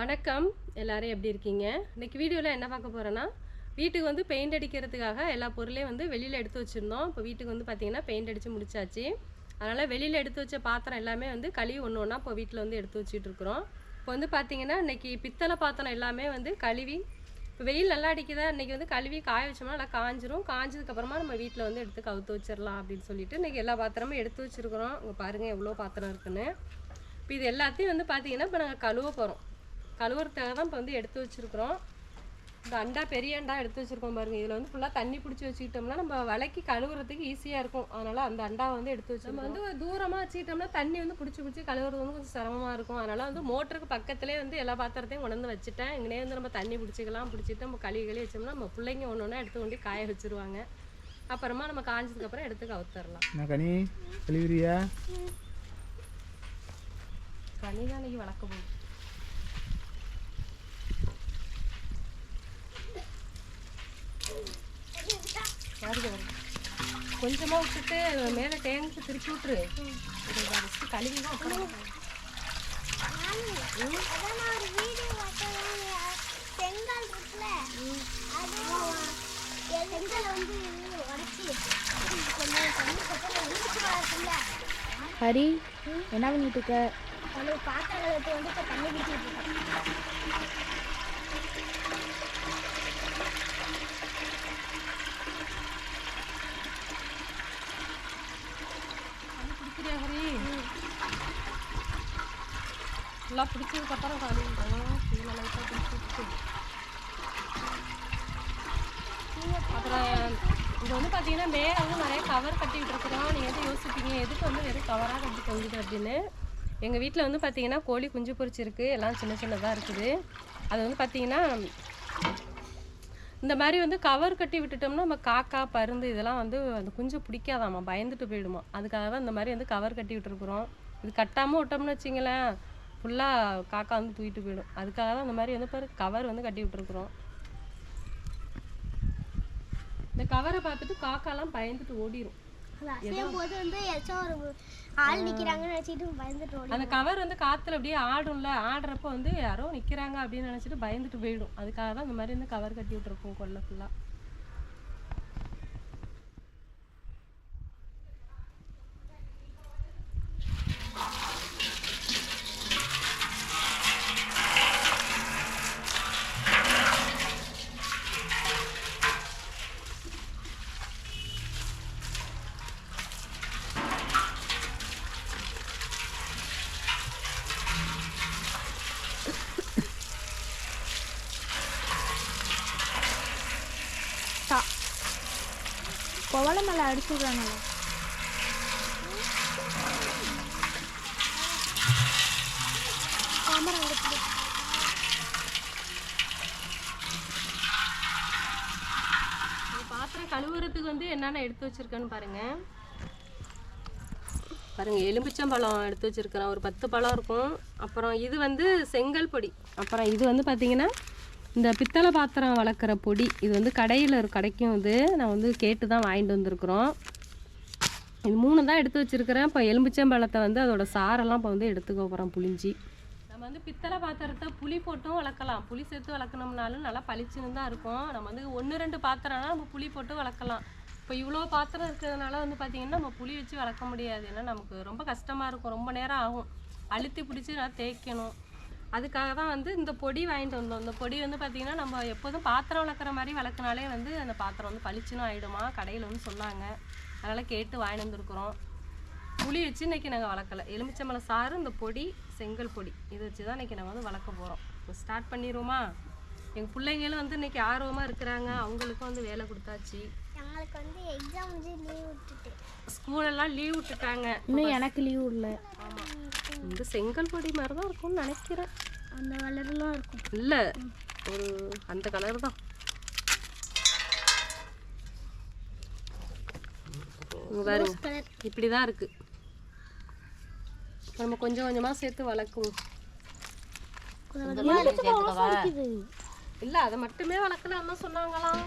வணக்கம். எல்லோரும் எப்படி இருக்கீங்க? இன்னைக்கு வீடியோவில் என்ன பார்க்க போகிறேன்னா வீட்டுக்கு வந்து பெயிண்ட் அடிக்கிறதுக்காக எல்லா பொருளையும் வந்து வெளியில் எடுத்து வச்சுருந்தோம். இப்போ வீட்டுக்கு வந்து பார்த்தீங்கன்னா பெயிண்ட் அடித்து முடிச்சாச்சு. அதனால் வெளியில் எடுத்து வச்ச பாத்திரம் எல்லாமே வந்து கழுவி ஒன்று ஒன்றா இப்போ வீட்டில் வந்து எடுத்து வச்சுட்டு இருக்கிறோம். இப்போ வந்து பார்த்தீங்கன்னா இன்னைக்கு பித்தளை பாத்திரம் எல்லாமே வந்து கழுவி இப்போ வெயில் நல்லா அடிக்குதா? இன்னைக்கு வந்து கழுவி காய வச்சோம்னா நல்லா காஞ்சிரும். காஞ்சதுக்கப்புறமா நம்ம வீட்டில் வந்து எடுத்து கவுத்து வச்சிடலாம் அப்படின்னு சொல்லிட்டு இன்றைக்கி எல்லா பாத்திரமும் எடுத்து வச்சுருக்குறோம். இங்கே பாருங்கள் எவ்வளோ பாத்திரம் இருக்குன்னு. இப்போ இது எல்லாத்தையும் வந்து பார்த்திங்கன்னா இப்போ நாங்கள் கழுவ போகிறோம் கழுவுறதுக்காக தான் இப்போ வந்து எடுத்து வச்சிருக்கிறோம். இந்த அண்டா பெரிய அண்டா எடுத்து வச்சிருக்கோம் பாருங்க. இதில் வந்து ஃபுல்லாக தண்ணி பிடிச்சி வச்சுக்கிட்டோம்னா நம்ம விலைக்கு கழுவுறதுக்கு ஈஸியாக இருக்கும். அதனால் அந்த அண்டாவை வந்து எடுத்து வச்சு நம்ம வந்து தூரமாக வச்சுக்கிட்டோம்னா தண்ணி வந்து பிடிச்சி பிடிச்சி கழுவுறது வந்து கொஞ்சம் சிரமமாக இருக்கும். அதனால் வந்து மோட்டருக்கு பக்கத்துலேயே வந்து எல்லா பாத்திரத்தையும் கொண்டு வந்து வச்சுட்டேன். இங்கனே வந்து நம்ம தண்ணி பிடிச்சிக்கலாம் பிடிச்சிட்டு நம்ம கழுவி கழுவி வச்சோம்னா நம்ம பிள்ளைங்க ஒன்று ஒன்றா எடுத்து கொண்டு காய வச்சிருவாங்க. அப்புறமா நம்ம காஞ்சதுக்கப்புறம் எடுத்து கவுத்தரலாம். கனி? கழுவிறியா? கனி தான் இன்னைக்கு வளர்க்க போகுது. யாருக்கு வரும். கொஞ்சமா விட்டுட்டு மேலே டேங்க்கு திருப்பி விட்டுரு. கழுவி தான் அப்புறம் அதான் ஒரு வீடியோ பார்த்தேன் செங்கல் இருக்குல்ல அது செங்கல் வந்து உடச்சி கொஞ்சம் தண்ணி ஹரி என்ன பண்ணிட்டு இருக்க? பாத்திரங்களுக்கு வந்து இப்போ தண்ணி பிடிச்சிட்டு இருக்கேன். தண்ணி ஹரி எல்லாம் பிடிச்சதுக்கப்புறம் கழுவிட்டோம் கீழே லைட்டாக பிடிச்சி விட்டு அப்புறம் இது வந்து பார்த்தீங்கன்னா மேலே வந்து நிறைய கவர் கட்டிட்டு இருக்கிறோம். நீங்கள் வந்து யோசிப்பீங்க எதுக்கு வந்து வெறும் கவராக கட்டி தொங்குது அப்படின்னு. எங்கள் வீட்டில் வந்து பார்த்தீங்கன்னா கோழி குஞ்சு பொறிச்சிருக்கு எல்லாம் சின்ன சின்னதாக இருக்குது. அது வந்து பார்த்தீங்கன்னா இந்த மாதிரி வந்து கவர் கட்டி விட்டுட்டோம்னா நம்ம காக்கா பருந்து இதெல்லாம் வந்து அந்த குஞ்சு பிடிக்காதாம்மா பயந்துட்டு போயிடுமா? அதுக்காக தான் இந்த மாதிரி வந்து கவர் கட்டி விட்டுருக்குறோம். இது கட்டாமல் விட்டோம்னு வச்சிங்களேன் ஃபுல்லாக காக்கா வந்து தூக்கிட்டு போயிடும். அதுக்காக தான் இந்த மாதிரி வந்து பாரு கவர் வந்து கட்டி விட்டுருக்குறோம். இந்த கவரை பார்த்துட்டு காக்காலாம் பயந்துட்டு ஓடிடும் அசையும் போது வந்து ஏதாச்சும் ஒரு ஆள் நிற்கிறாங்கன்னு நினச்சிட்டு பயந்துட்டு ஓடி அந்த கவர் வந்து காத்துல அப்படியே ஆடும்ல ஆடுறப்ப வந்து யாரோ நிக்கிறாங்க அப்படின்னு நினைச்சிட்டு பயந்துட்டு போயிடும். அதுக்காக தான் இந்த மாதிரி வந்து கவர் கட்டி விட்டுருப்போம் கொல்லை ஃபுல்லா ஓலை மேலே அடிச்சு விடுறாங்கல்ல கேமரா எடுத்து பாத்திரம் கழுவுறதுக்கு வந்து என்னென்ன எடுத்து வச்சிருக்கேன்னு பாருங்க. பாருங்க எலும்பிச்சம்பழம் எடுத்து வச்சிருக்கிறேன். ஒரு பத்து பழம் இருக்கும். அப்புறம் இது வந்து செங்கல் பொடி. அப்புறம் இது வந்து பார்த்தீங்கன்னா இந்த பித்தளை பாத்திரம் வளர்க்குற பொடி இது வந்து கடையில் ஒரு கடைக்கும் இது நான் வந்து கேட்டு தான் வாங்கிட்டு வந்திருக்குறோம். இது மூணு தான் எடுத்து வச்சிருக்கிறேன். இப்போ எலும்பிச்சம்பழத்தை வந்து அதோட சாரெல்லாம் இப்போ வந்து எடுத்துக்க போகிறோம் புளிஞ்சி. நம்ம வந்து பித்தளை பாத்திரத்தை புளி போட்டும் வளர்க்கலாம். புளி சேர்த்து வளர்க்கணும்னாலும் நல்லா பளிச்சுன்னு தான் இருக்கும். நம்ம வந்து ஒன்று ரெண்டு பாத்திரம்னா நம்ம புளி போட்டு வளர்க்கலாம். இப்போ இவ்வளோ பாத்திரம் இருக்கிறதுனால வந்து பார்த்திங்கன்னா நம்ம புளி வச்சு வளர்க்க முடியாது. ஏன்னா நமக்கு ரொம்ப கஷ்டமாக இருக்கும். ரொம்ப நேரம் ஆகும். அழுத்தி பிடிச்சி நான் தேய்க்கணும். அதுக்காக தான் வந்து இந்த பொடி வாங்கிட்டு வந்தோம். இந்த பொடி வந்து பார்த்திங்கன்னா நம்ம எப்போதும் பாத்திரம் வளர்க்குற மாதிரி வளர்க்குனாலே வந்து அந்த பாத்திரம் வந்து பளிச்சுன்னு ஆகிடுமா கடையில் வந்து சொன்னாங்க. அதனால் கேட்டு வாங்கிட்டு வந்திருக்கிறோம். புளி வச்சு இன்னைக்கு நாங்கள் வளர்க்கல. எலுமிச்சம்பழம் சாறு இந்த பொடி செங்கல் பொடி. இதை வச்சு தான் இன்னைக்கு நாங்கள் வந்து வளர்க்க போகிறோம் இப்போ ஸ்டார்ட் பண்ணிடுவோமா? எங்கள் பிள்ளைங்களும் வந்து இன்னைக்கு ஆர்வமாக இருக்கிறாங்க. அவங்களுக்கும் வந்து வேலை கொடுத்தாச்சு. எங்களுக்கு வந்து எக்ஸாம் வந்து லீவ் விட்டுட்டு. ஸ்கூலெல்லாம் லீவ் விட்டுட்டாங்க. இன்னும் எனக்கு லீவ் இல்லை இந்த செங்கல் பொடி மாதிரி தான் இருக்கும்னு நினைக்கிறேன். அந்த கலர்லாம் இருக்கும். இல்லை ஒரு அந்த கலர் தான். பாருங்க இப்படி தான் இருக்கு. இப்ப நம்ம கொஞ்சம் கொஞ்சமாக சேர்த்து வளர்க்குவோம். இல்லை அதை மட்டுமே வளர்க்கலாம் தான் சொன்னாங்களாம்.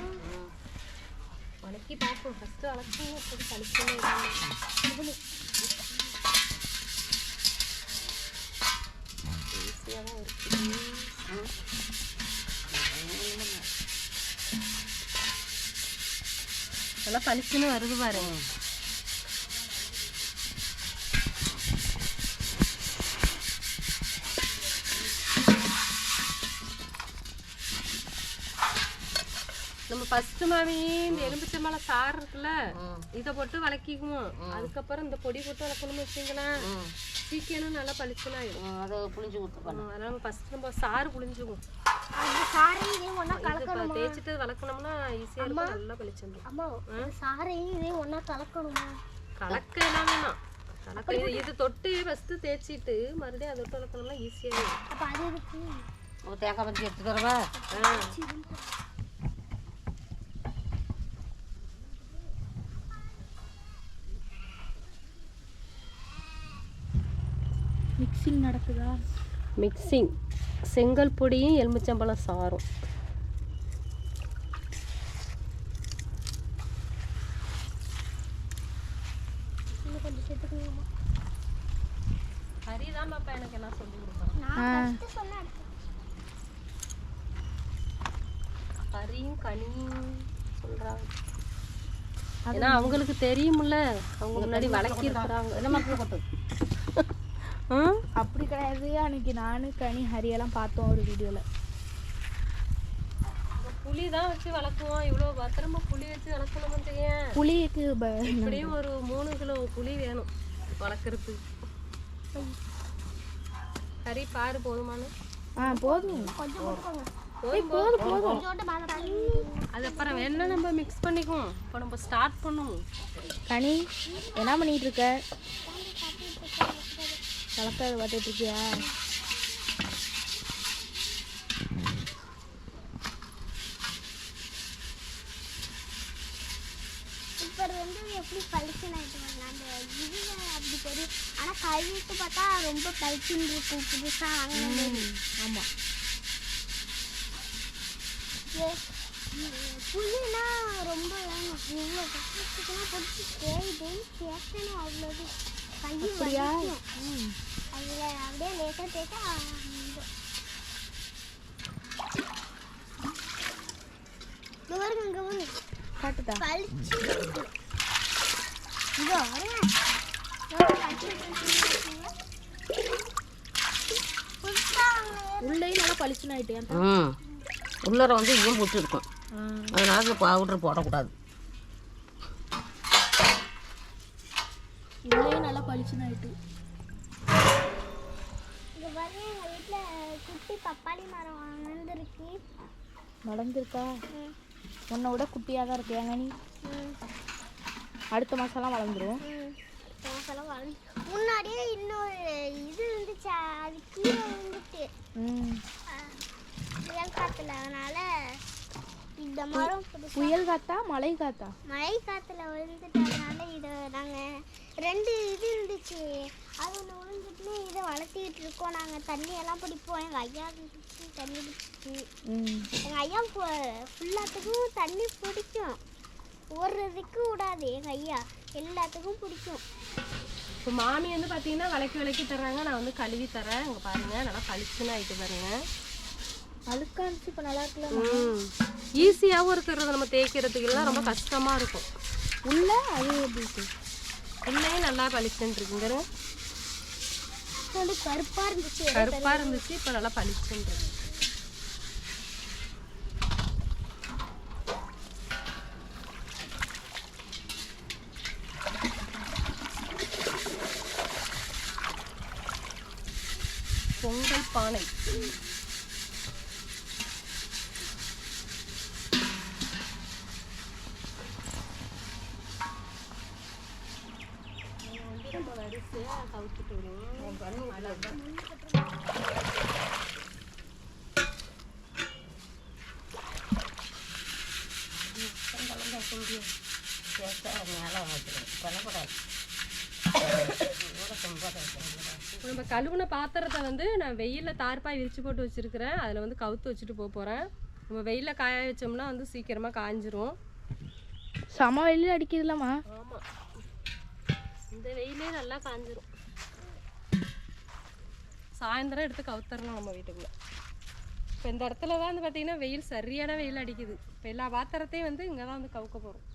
வளர்க்கி பார்ப்போம். ஃபஸ்ட்டு வளர்க்கி அப்படி கழிச்சுமே ஈஸியாக தான் இருக்குது நல்லா பளிச்சுன்னு வருது பாருங்க. நம்ம ஃபர்ஸ்ட் மாமி இந்த எலும்பிச்சம்பழம் சாறு இருக்குல்ல இதை போட்டு வளக்கிக்குவோம் அதுக்கப்புறம் இந்த பொடி போட்டு வளர்க்கணும்னு வச்சுங்களேன். சீக்கிரம் நல்லா பளிச்சுன்னு ஆயிடும். அதை புளிஞ்சு கொடுத்து அதனால ஃபர்ஸ்ட் நம்ம சாறு புளிஞ்சுக்குவோம் தேய்ச்சிட்டு வளர்க்கணும்னா ஈஸியாக இருக்கும் நல்லா பளிச்சுடும் அம்மா சாரையும் இதையும் ஒன்றா கலக்கணுமா? கலக்க எல்லாம் வேணாம் கலக்க இது இது தொட்டு ஃபர்ஸ்ட் தேய்ச்சிட்டு மறுபடியும் அதை தொட்டு வளர்க்கணும்னா ஈஸியாக அப்போ அது இருக்கு தேங்காய் எடுத்து தரவா மிக்சிங் நடக்குதா? மிக்சிங் செங்கல் பொடியும் எலுமிச்சம்பழம் சாரும் ஹரியும் கனியும் சொல்றாங்க. ஏன்னா அவங்களுக்கு தெரியும்ல அவங்க முன்னாடி வளர்க்கி இருக்கிறாங்க என்ன மக்கள் கொட்டு அப்படி கிடையாது. அன்னைக்கு நானு கனி ஹரியெல்லாம் பார்த்தோம் ஒரு வீடியோவில் புளி தான் வச்சு வளர்க்குவோம். இவ்வளோ பத்திரமா புளி வச்சு வளர்க்கணும்னு தெரியும்? புளிக்கு ப இப்படியும் ஒரு மூணு கிலோ புளி வேணும் வளர்க்குறதுக்கு. ஹரி பாரு போதுமானு ஆ போதும். போதும் போதும் தண்ணி அது அப்புறம் வேணா நம்ம மிக்ஸ் பண்ணிக்குவோம். இப்போ நம்ம ஸ்டார்ட் பண்ணுவோம். கனி என்ன பண்ணிட்டு இருக்க? கலக்க பார்த்துட்டு இருக்கியா இப்போ வந்து எப்படி பளிச்சுன்னு அந்த அப்படி தெரியும் ஆனால் கழுவிட்டு பார்த்தா ரொம்ப பளிச்சுன்னு இருக்கும் புதுசாக வாங்கினது ஆமாம் புளினா ரொம்ப இவ்வளோ கஷ்டத்துக்குலாம் பிடிச்சி தேய்து கேட்கணும் அவ்வளோது கை அப்படியா? அப்படியே லேட்டாக தேய்ச்சா காட்டுதா? உள்ளேயும் நல்லா பளிச்சுன்னு ம். உள்ளர வந்து போட்டு இருக்கும் அதனால பவுடர் போடக்கூடாது உள்ளேயும் நல்லா பளிச்சுன்னு ஆயிட்டு இங்க பாருங்க எங்க வீட்ல குட்டி பப்பாளி மரம் வளர்ந்துருக்கு. உன்னை விட குட்டியாக தான் இருக்கு ஏங்க நீ? அடுத்த மாதம்லாம் வளர்ந்துரும். தோசைலாம் வளர்ந்து முன்னாடியே இன்னொரு இது இருந்துச்சு அது கீழே காத்துல அதனால இந்த மரம் புயல் காத்தா மழை காத்தா? மழை காத்துல விழுந்துட்டு அதனால இதை நாங்கள் ரெண்டு இது இருந்துச்சு. அது ஒன்று விழுந்துட்டுன்னு இதை வளர்த்திக்கிட்டு இருக்கோம். நாங்கள் தண்ணியெல்லாம் பிடிப்போம். எங்கள் ஐயா இருந்துச்சு தண்ணி பிடிச்சி. ம். எங்கள் ஐயா ஃபுல்லாத்துக்கும் தண்ணி பிடிக்கும். ஓடுறதுக்கு விடாது எங்கள் ஐயா எல்லாத்துக்கும் பிடிக்கும். இப்போ மாமி வந்து பார்த்தீங்கன்னா விளக்கி விளக்கி தர்றாங்க. நான் வந்து கழுவி தரேன். இங்கே பாருங்க. நல்லா பளிச்சுன்னு ஆயிட்டு பாருங்க. அழுக்கா இருந்துச்சு இப்போ நல்லா இருக்குல்ல ஈஸியாகவும் இருக்கிறது நம்ம தேய்க்கிறதுக்கு எல்லாம் ரொம்ப கஷ்டமாக இருக்கும். உள்ள அது எப்படி இருக்கு? உள்ளேயும் நல்லா பளிச்சுன்னு இருக்குங்க வந்து கருப்பாக இருந்துச்சு. கருப்பாக இருந்துச்சு இப்போ நல்லா பளிச்சுன்னு இருக்கு. பொங்கல் பானை நம்ம வரிசையாக கவுத்துட்டு வருவோம் இப்போ நம்ம கழுவுன பாத்திரத்தை வந்து நான் வெயிலில் தார்ப்பாய் விரிச்சு போட்டு வச்சிருக்கிறேன். அதில் வந்து கவுத்து வச்சுட்டு போக போகிறேன் நம்ம வெயிலில் காய வச்சோம்னா வந்து சீக்கிரமாக காஞ்சிரும். செம வெளியில் அடிக்குதுல்லம்மா. ஆமாம் இந்த வெயிலே நல்லா காஞ்சிரும். சாயந்தரம் எடுத்து கவுத்தரணும் நம்ம வீட்டுக்குள்ள. இப்போ இந்த இடத்துல தான் வந்து பார்த்தீங்கன்னா வெயில் சரியான வெயில் அடிக்குது. இப்போ எல்லா பாத்திரத்தையும் வந்து இங்கே தான் வந்து கவுக்க போகிறோம்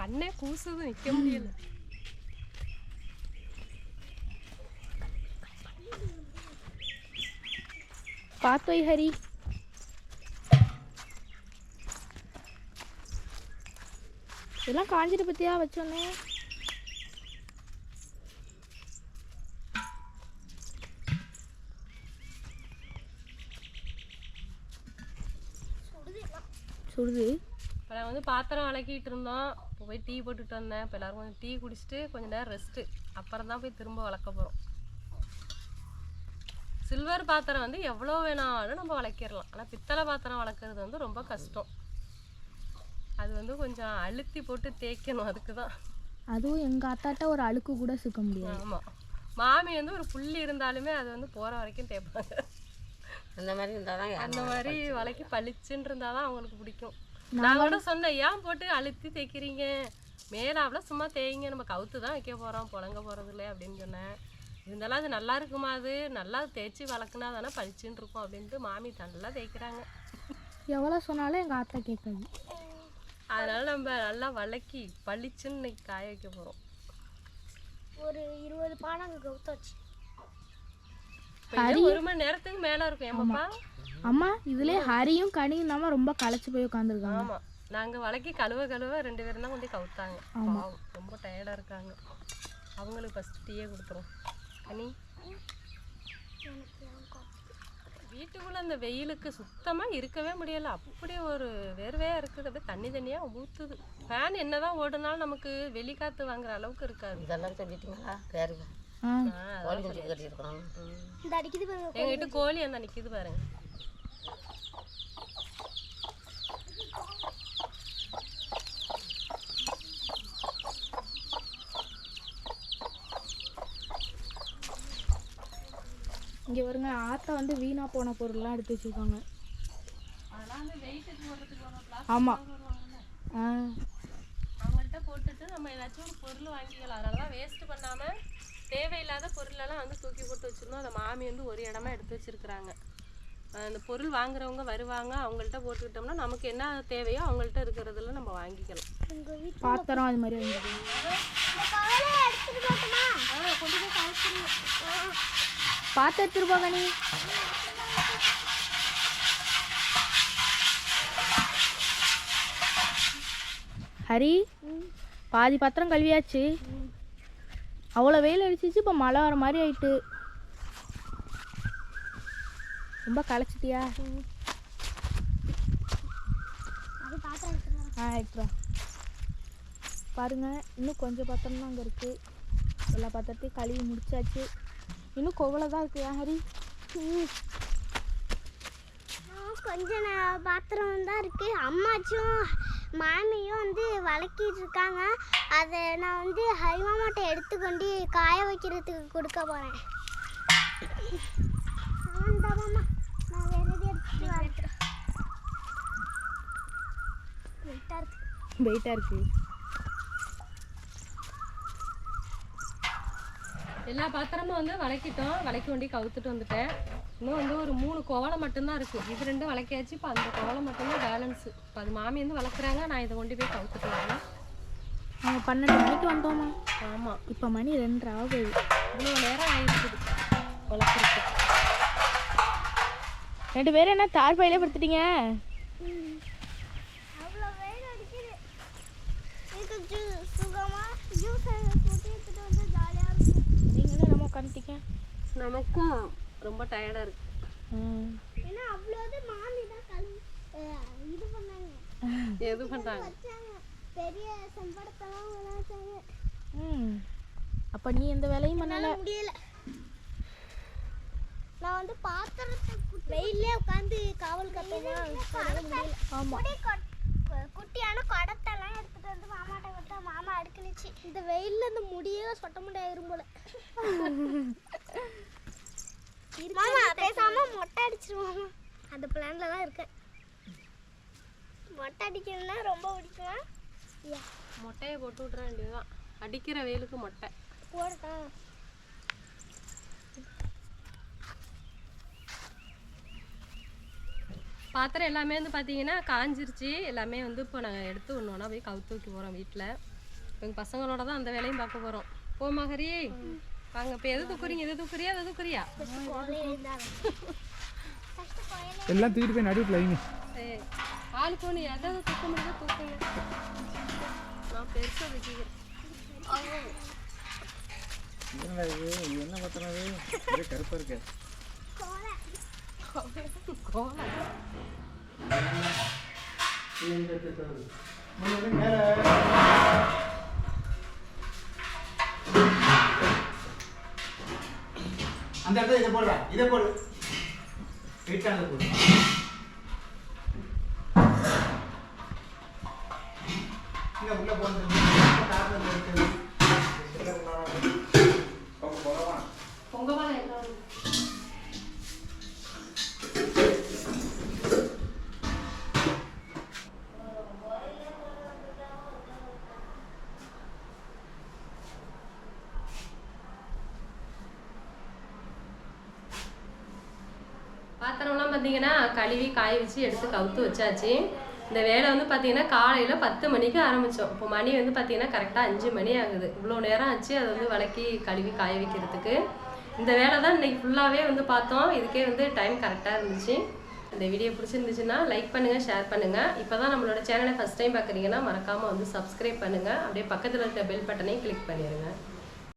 கண்ணே கூசுது நிற்க முடியல. பார்த்தோய் ஹரி. இதெல்லாம் காஞ்சிட்டு பற்றியா வச்சோன்னே? சுடுது இப்போ நான் வந்து பாத்திரம் விளக்கிட்டு இருந்தோம். இப்போ போய் டீ போட்டுட்டு வந்தேன். இப்போ எல்லாரும் கொஞ்சம் டீ குடிச்சிட்டு கொஞ்ச நேரம் ரெஸ்ட்டு அப்புறம் தான் போய் திரும்ப வளர்க்க போகிறோம் சில்வர் பாத்திரம் வந்து எவ்வளோ வேணாலும் நம்ம வளர்க்கிடலாம் ஆனால் பித்தளை பாத்திரம் வளர்க்குறது வந்து ரொம்ப கஷ்டம். அது வந்து கொஞ்சம் அழுத்தி போட்டு தேய்க்கணும். அதுக்கு தான் அதுவும் எங்கள் அத்தாட்ட ஒரு அழுக்கு கூட சுக்க முடியாது. ஆமாம் மாமி வந்து ஒரு புள்ளி இருந்தாலுமே அது வந்து போகிற வரைக்கும் தேய்ப்பாங்க. அந்த மாதிரி இருந்தால் தான் அந்த மாதிரி வலைக்கு பளிச்சுன்னு இருந்தால் தான் அவங்களுக்கு பிடிக்கும். நான் கூட சொன்னேன் ஏன் போட்டு அழுத்தி தைக்கிறீங்க மேலாப்புல சும்மா தேய்ங்க நம்ம கவுத்து தான் வைக்க போகிறோம் புழங்க போகிறது இல்லை அப்படின்னு சொன்னேன். இருந்தாலும் அது நல்லா இருக்குமா அது? நல்லா தேய்ச்சி வளர்க்குனா தானே பளிச்சுன்னு இருக்கும் அப்படின்ட்டு மாமி நல்லா தேய்க்கிறாங்க. எவ்வளோ சொன்னாலும் எங்கள் ஆத்தா கேட்காது. அதனால நம்ம நல்லா வளக்கி பளிச்சுன்னு இன்னைக்கு காய வைக்க போகிறோம் ஒரு இருபது பானை அங்கே கவுத்தாச்சு ஒரு மணி நேரத்துக்கு மேலே இருக்கும் ஏமாப்பா அம்மா இதுலேயே ஹரியும் கனியும் தாம்மா ரொம்ப களைச்சு போய் உட்காந்துருக்காங்க ஆமாம் நாங்கள் வளக்கி கழுவ கழுவ ரெண்டு பேரும் தான் கொண்டு கவுத்தாங்க. பாவம், ரொம்ப டயர்டாக இருக்காங்க. அவங்களுக்கு ஃபஸ்ட் டீயே கொடுத்துரும். கனி. வீட்டுக்குள்ள அந்த வெயிலுக்கு சுத்தமா இருக்கவே முடியல. அப்படி ஒரு வேர்வையா இருக்குது. அப்படியே தண்ணி தண்ணியா ஊத்துது. ஃபேன் என்னதான் ஓடுனாலும் நமக்கு வெளிக்காத்து வாங்குற அளவுக்கு இருக்காது. இதெல்லாம் சொல்லிட்டீங்களா? ஆ கோழி குஞ்சு கட்டியிருக்கோம் இந்த அடிக்குது பாருங்க எங்க வீட்டு கோழி அந்த நிக்குது பாருங்க. இங்கே வருங்க ஆத்தா வந்து வீணாக போன பொருள்லாம் எடுத்து வச்சுருக்காங்க. ஆமாம் ஆ. அவங்கள்ட்ட போட்டுட்டு நம்ம ஏதாச்சும் ஒரு பொருள் வாங்கிக்கலாம். அதனால தான் வேஸ்ட் பண்ணாம தேவையில்லாத பொருளெல்லாம் வந்து தூக்கி போட்டு வச்சிருந்தோம். அதை மாமி வந்து ஒரு இடமா எடுத்து வச்சிருக்கிறாங்க. அந்த பொருள் வாங்குறவங்க வருவாங்க. அவங்கள்ட்ட போட்டுக்கிட்டோம்னா நமக்கு என்ன தேவையோ அவங்கள்ட்ட இருக்கிறதுல நம்ம வாங்கிக்கலாம். பாத்திரம் அது மாதிரி பார்த்து எடுத்துட்டு போ கனி ஹரி பாதி பாத்திரம் கழுவியாச்சு. அவ்வளோ வெயில் அடிச்சிச்சு இப்போ மழை வர மாதிரி ஆயிட்டு. ரொம்ப களைச்சிட்டியா? அது பாத்திரம் ஆ எடுத்துருவா பாருங்க இன்னும் கொஞ்சம் பாத்திரம் தான் அங்கே இருக்குது எல்லா பாத்திரத்தையும் கழுவி முடிச்சாச்சு. இன்னும் கொவலை தான் இருக்குது ஏன் ஹரி? கொஞ்ச பாத்திரம் தான் இருக்கு. அம்மாச்சும் மாமியும் வந்து வளக்கிட்டு இருக்காங்க. அதை நான் வந்து ஹரிமாமாட்டை எடுத்துக்கொண்டு காய வைக்கிறதுக்கு கொடுக்க போகிறேன் நான் இருக்கு. வெயிட்டாக இருக்குது எல்லா பாத்திரமும் வந்து வளக்கிட்டோம் வளைக்க வேண்டி கவுத்துட்டு வந்துட்டேன். இன்னும் வந்து ஒரு மூணு கோவலை மட்டும்தான் இருக்குது இது ரெண்டும் வளக்கியாச்சு இப்போ அந்த கோவலை மட்டும்தான் பேலன்ஸு இப்போ அது மாமி வந்து வளர்க்குறாங்க. நான் இதை கொண்டு போய் கவுத்துட்டு வரேன். நாங்கள் பன்னெண்டு மணிக்கு வந்தோமா? ஆமாம் இப்போ மணி ரெண்டரை ஆகுது. இவ்வளோ நேரம் ஆயிருக்குது வளர்க்குறதுக்கு. ரெண்டு பேரும் என்ன தார் பையிலே படுத்துட்டீங்க? அவ்வளோ நீங்களும் நம்ம உட்காந்துட்டீங்க. நமக்கும் ரொம்ப டயர்டாக இருக்குது ம். ஏன்னா அவ்வளோது மாமி தான் இது பண்ணாங்க. எது பண்ணுறாங்க பெரிய செம்படத்தெல்லாம் ம். அப்போ நீ எந்த வேலையும் பண்ணல. முடியல. நான் வந்து பாத்திரத்தை வெயிலே உட்காந்து காவல் கட்டமா முடியல ஆமா. குடி கொட்- கு- குட்டியான குடத்தெல்லாம் எடுத்துட்டு வந்து மாமாட்ட கொடுத்தா மாமா அடுக்குனுச்சு இந்த வெயில்ல இந்த முடியே சொட்ட முடியாயிரும் போல. மாமா பேசாம மொட்டை அடிச்சிருவாமா. அந்த பிளான்ல தான் இருக்கேன். மொட்டை அடிக்கணும்னா ரொம்ப பிடிக்குமா. மொட்டையை போட்டு விட்ற வேண்டியதுதான் அடிக்கிற வெயிலுக்கு மொட்டை. பாத்திரம் எல்லாமே வந்து பார்த்தீங்கன்னா காஞ்சிருச்சு. எல்லாமே வந்து இப்போ நாங்கள் எடுத்து ஒன்று போய் கவுத்து வைக்க போகிறோம் வீட்டில். எங்கள் பசங்களோட தான் அந்த வேலையும் பார்க்க போகிறோம் போமா ஹரி வாங்க இப்போ எது தூக்குறீங்க? எது தூக்குறியா? எது தூக்குறியா? எல்லாம் தூக்கிட்டு போய் நடுவில் சரி. ஆளுக்கு ஒன்று எதை தூக்க முடியுதோ தூக்குங்க. பெருசாக என்னடா இது இது என்ன பத்திரம் இது ஒரே கருப்பா இருக்கு அந்த இடத்துல இதை போடுறா. இதை போடு. வெயிட்டானது போடு. பார்த்தீங்கன்னா கழுவி காய வச்சு எடுத்து கவுத்து வச்சாச்சு. இந்த வேலை வந்து பார்த்தீங்கன்னா காலையில் பத்து மணிக்கு ஆரம்பித்தோம் இப்போ மணி வந்து பார்த்தீங்கன்னா கரெக்டாக அஞ்சு மணி ஆகுது. இவ்வளோ நேரம் ஆச்சு அதை வந்து விளக்கி கழுவி காய வைக்கிறதுக்கு. இந்த வேலை தான் இன்னைக்கு ஃபுல்லாகவே வந்து பார்த்தோம். இதுக்கே வந்து டைம் கரெக்டாக இருந்துச்சு. இந்த வீடியோ பிடிச்சிருந்துச்சுன்னா லைக் பண்ணுங்கள் ஷேர் பண்ணுங்கள் இப்போ தான் நம்மளோட சேனலை ஃபஸ்ட் டைம் பார்க்குறீங்கன்னா மறக்காமல் வந்து சப்ஸ்கிரைப் பண்ணுங்கள் அப்படியே பக்கத்தில் இருக்க பெல் பட்டனையும் கிளிக் பண்ணிடுங்க